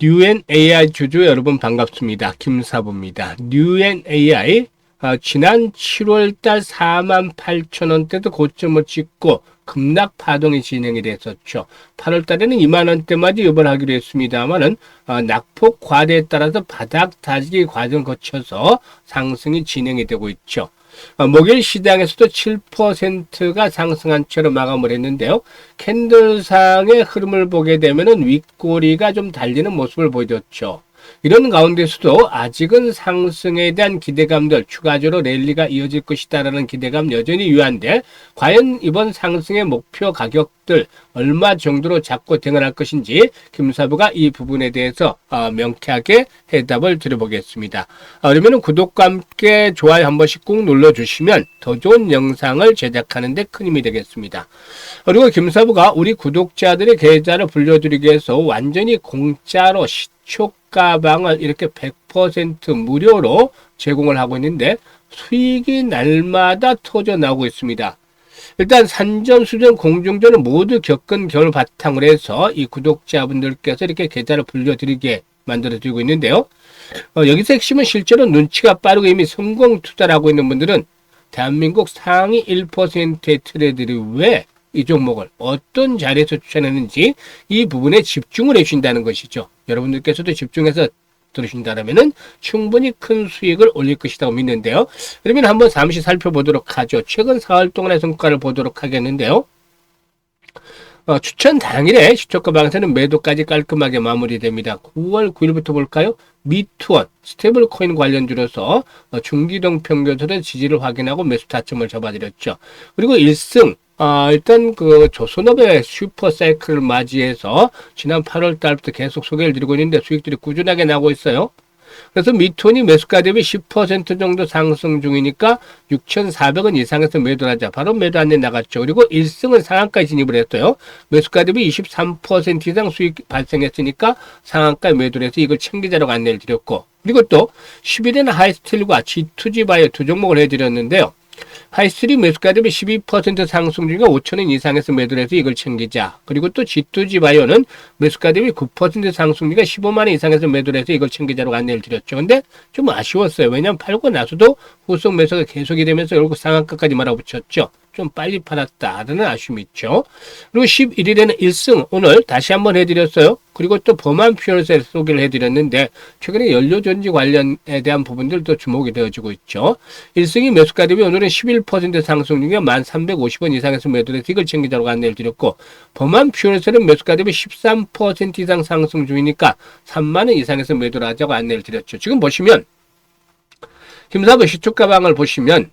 뉴엔 AI 주주 여러분 반갑습니다. 김사부입니다. 뉴엔 AI 어, 지난 7월달 4만 8천 원대도 고점을 찍고 급락 파동이 진행이 됐었죠. 8월달에는 2만 원대까지 유발하기로 했습니다만은 어, 낙폭 과대에 따라서 바닥 다지기 과정 거쳐서 상승이 진행이 되고 있죠. 어, 목요일 시장에서도 7%가 상승한 채로 마감을 했는데요. 캔들상의 흐름을 보게 되면 은 윗꼬리가 좀 달리는 모습을 보여줬죠. 이런 가운데서도 아직은 상승에 대한 기대감들 추가적으로 랠리가 이어질 것이다라는 기대감 여전히 유한데 과연 이번 상승의 목표 가격들 얼마 정도로 잡고 대응할 것인지 김사부가 이 부분에 대해서 어, 명쾌하게 해답을 드려보겠습니다. 어, 그러면 구독과 함께 좋아요 한 번씩 꾹 눌러주시면 더 좋은 영상을 제작하는 데 큰 힘이 되겠습니다. 그리고 김사부가 우리 구독자들의 계좌를 불려드리기 위해서 완전히 공짜로 시 초 가방을 이렇게 100% 무료로 제공을 하고 있는데 수익이 날마다 터져 나오고 있습니다. 일단 산전, 수전, 공중전을 모두 겪은 경험을 바탕으로 해서 이 구독자분들께서 이렇게 계좌를 불려드리게 만들어 드리고 있는데요. 어, 여기서 핵심은 실제로 눈치가 빠르고 이미 성공 투자를 하고 있는 분들은 대한민국 상위 1%의 트레이드를 왜이 종목을 어떤 자리에서 추천했는지 이 부분에 집중을 해주신다는 것이죠. 여러분들께서도 집중해서 들으신다면은 충분히 큰 수익을 올릴 것이라고 믿는데요. 그러면 한번 잠시 살펴보도록 하죠. 최근 4월 동안의 성과를 보도록 하겠는데요. 어, 추천 당일에 시초가 방에서는 매도까지 깔끔하게 마무리됩니다. 9월 9일부터 볼까요? 미투원 스테이블 코인 관련주로서 어, 중기동 평균선의 지지를 확인하고 매수 타점을 잡아드렸죠. 그리고 1승 아, 일단 그 조선업의 슈퍼 사이클을 맞이해서 지난 8월 달부터 계속 소개를 드리고 있는데 수익들이 꾸준하게 나고 있어요. 그래서 미톤이 매수가 대비 10% 정도 상승 중이니까 6,400원 이상에서 매도를 하자. 바로 매도 안내 나갔죠. 그리고 1승은 상한가에 진입을 했어요. 매수가 대비 23% 이상 수익 발생했으니까 상한가에 매도를 해서 이걸 챙기자라고 안내를 드렸고 그리고 또 10일에는 하이스틸과 G2G 바이오 두 종목을 해드렸는데요. 하이스트리 매수가 대비 12% 상승 중에 5천원 이상에서 매도를 해서 이걸 챙기자. 그리고 또 G2G 바이오는 매수가 대비 9% 상승 중에 15만원 이상에서 매도를 해서 이걸 챙기자로 안내를 드렸죠. 근데 좀 아쉬웠어요. 왜냐면 팔고 나서도 후속 매수가 계속이 되면서 결국 상한가까지 말아붙였죠. 좀 빨리 팔았다라는 아쉬움이 있죠. 그리고 11일에는 1승 오늘 다시 한번 해드렸어요. 그리고 또 범한 퓨얼셀 소개를 해드렸는데 최근에 연료전지 관련에 대한 부분들도 주목이 되어지고 있죠. 1승이 매수가 대비 오늘은 11% 상승 중에 1,350원 이상에서 매도해서 이걸 챙기자고 안내를 드렸고 범한 퓨얼셀은 매수가 대비 13% 이상 상승 중이니까 3만원 이상에서 매도를 하자고 안내를 드렸죠. 지금 보시면 김사부 시초 가방을 보시면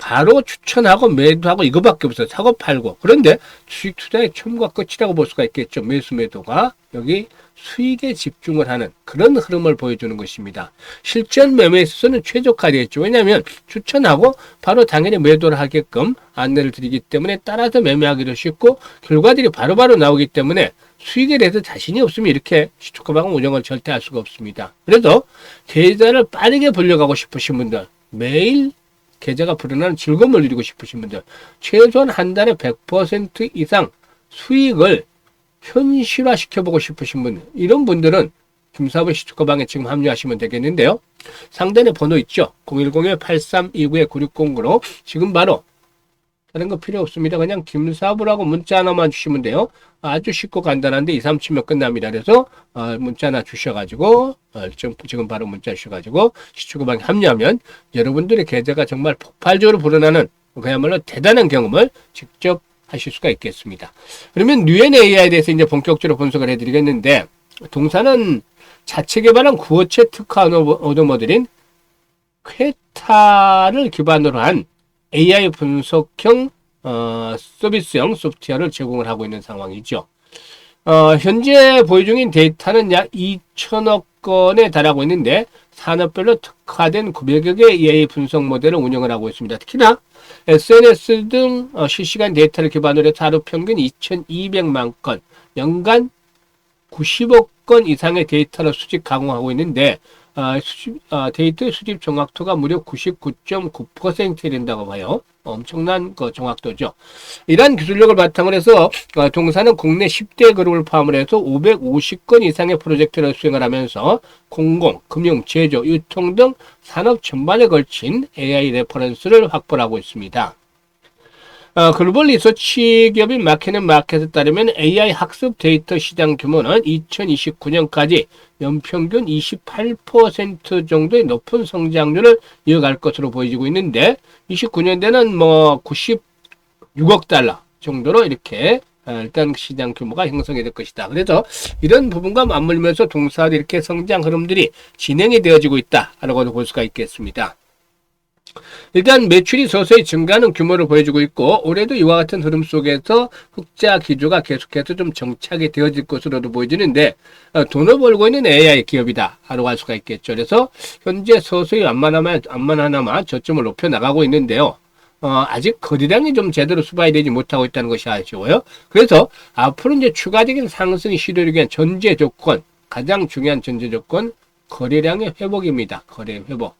바로 추천하고 매도하고 이거밖에 없어요. 사고 팔고. 그런데 수익 투자의 처음과 끝이라고 볼 수가 있겠죠. 매수 매도가 여기 수익에 집중을 하는 그런 흐름을 보여주는 것입니다. 실전 매매에 있어서는 최적화되어 있죠. 왜냐하면 추천하고 바로 당연히 매도를 하게끔 안내를 드리기 때문에 따라서 매매하기도 쉽고 결과들이 바로바로 바로 나오기 때문에 수익에 대해서 자신이 없으면 이렇게 시초가방 운영을 절대 할 수가 없습니다. 그래서 계좌를 빠르게 불려가고 싶으신 분들 매일 계좌가 불어나는 즐거움을 누리고 싶으신 분들 최소한 한 달에 100% 이상 수익을 현실화 시켜보고 싶으신 분 이런 분들은 김사부 시초가방에 지금 합류하시면 되겠는데요. 상단에 번호 있죠. 010-8329-9609로 지금 바로 다른 거 필요 없습니다. 그냥 김사부라고 문자 하나만 주시면 돼요. 아주 쉽고 간단한데 2, 3 치면 끝납니다. 그래서 어, 문자 하나 주셔가지고 어, 지금 바로 문자 주셔가지고 시초구방에 합류하면 여러분들의 계좌가 정말 폭발적으로 불어나는 그야말로 대단한 경험을 직접 하실 수가 있겠습니다. 그러면 뉴엔 AI에 대해서 이제 본격적으로 분석을 해드리겠는데 동사는 자체 개발한 구어체 특화 오더모델인 퀘타를 기반으로 한 AI 분석형 어, 서비스형 소프트웨어를 제공을 하고 있는 상황이죠. 어, 현재 보유 중인 데이터는 약 2천억 건에 달하고 있는데 산업별로 특화된 900여 개의 AI 분석 모델을 운영을 하고 있습니다. 특히나 SNS 등 어, 실시간 데이터를 기반으로 해서 하루 평균 2,200만 건, 연간 90억 건 이상의 데이터를 수집 강화하고 있는데 아, 수집, 아, 데이터 수집 정확도가 무려 99.9%에 된다고 봐요. 엄청난 그 정확도죠. 이러한 기술력을 바탕으로 해서 어, 동사는 국내 10대 그룹을 포함을 해서 550건 이상의 프로젝트를 수행을 하면서 공공, 금융, 제조, 유통 등 산업 전반에 걸친 AI 레퍼런스를 확보하고 있습니다. 어, 글로벌 리서치 기업인 마켓앤 마켓에 따르면 AI 학습 데이터 시장 규모는 2029년까지 연평균 28% 정도의 높은 성장률을 이어갈 것으로 보여지고 있는데 29년대는 뭐 96억 달러 정도로 이렇게 어, 일단 시장 규모가 형성이 될 것이다. 그래서 이런 부분과 맞물면서 동사들 이렇게 성장 흐름들이 진행이 되어지고 있다라고 볼 수가 있겠습니다. 일단 매출이 서서히 증가하는 규모를 보여주고 있고 올해도 이와 같은 흐름 속에서 흑자 기조가 계속해서 좀 정착이 되어질 것으로도 보여지는데 어, 돈을 벌고 있는 AI 기업이다 라고 할 수가 있겠죠. 그래서 현재 서서히 암만 하나만 저점을 높여 나가고 있는데요. 어, 아직 거래량이 좀 제대로 수반이 되지 못하고 있다는 것이 아쉬워요. 그래서 앞으로 이제 추가적인 상승이 시도되기 위한 전제 조건, 가장 중요한 전제 조건, 거래량의 회복입니다. 거래 회복.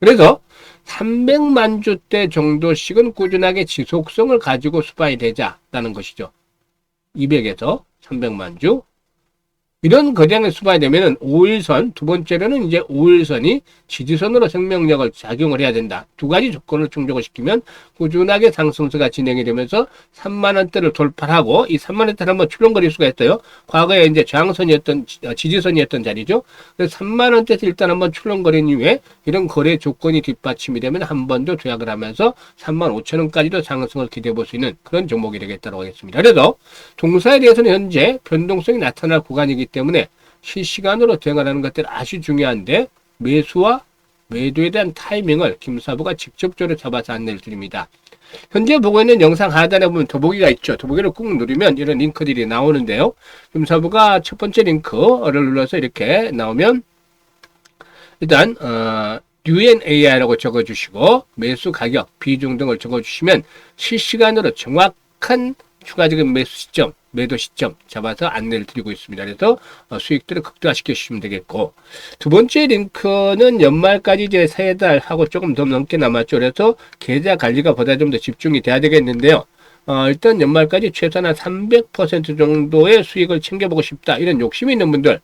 그래서 300만 주대 정도씩은 꾸준하게 지속성을 가지고 수반이 되자라는 것이죠. 200에서 300만 주. 이런 거량을 수반이 되면은 5일선, 두 번째로는 이제 5일선이 지지선으로 생명력을 작용을 해야 된다. 두 가지 조건을 충족을 시키면 꾸준하게 상승세가 진행이 되면서 3만원대를 돌파하고 이 3만원대를 한번 출렁거릴 수가 있어요. 과거에 이제 저항선이었던, 어, 지지선이었던 자리죠. 그래서 3만원대에서 일단 한번 출렁거린 이후에 이런 거래 조건이 뒷받침이 되면 한 번더 조약을 하면서 3만 5천원까지도 상승을 기대해 볼 수 있는 그런 종목이 되겠다고 하겠습니다. 그래서 동사에 대해서는 현재 변동성이 나타날 구간이기 때문에 실시간으로 대응하는 것들 아주 중요한데 매수와 매도에 대한 타이밍을 김사부가 직접적으로 잡아서 안내를 드립니다. 현재 보고 있는 영상 하단에 보면 더보기가 있죠. 더보기를 꾹 누르면 이런 링크들이 나오는데요. 김사부가 첫 번째 링크를 눌러서 이렇게 나오면 일단 어, UNAI라고 적어주시고 매수 가격, 비중 등을 적어주시면 실시간으로 정확한 추가적인 매수 시점, 매도 시점 잡아서 안내를 드리고 있습니다. 그래서 어, 수익들을 극대화시켜 주시면 되겠고 두 번째 링크는 연말까지 이제 세 달하고 조금 더 넘게 남았죠. 그래서 계좌 관리가 보다 좀 더 집중이 돼야 되겠는데요. 어, 일단 연말까지 최소한 한 300% 정도의 수익을 챙겨보고 싶다. 이런 욕심이 있는 분들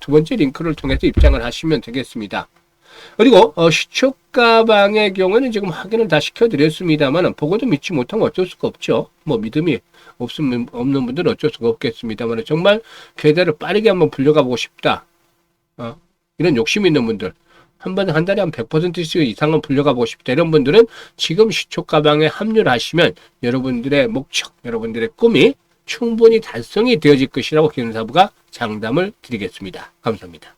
두 번째 링크를 통해서 입장을 하시면 되겠습니다. 그리고 어, 시초가방의 경우는 지금 확인을 다 시켜드렸습니다만 보고 도 믿지 못하면 어쩔 수가 없죠. 뭐 믿음이 없으면 없는 분들은 어쩔 수가 없겠습니다만 정말 계좌를 빠르게 한번 불려가 보고 싶다. 어, 이런 욕심 있는 분들 한 번에 한 달에 한 100%씩 이상은 불려가 보고 싶다. 이런 분들은 지금 시초가방에 합류를 하시면 여러분들의 목적, 여러분들의 꿈이 충분히 달성이 되어질 것이라고 기술사부가 장담을 드리겠습니다. 감사합니다.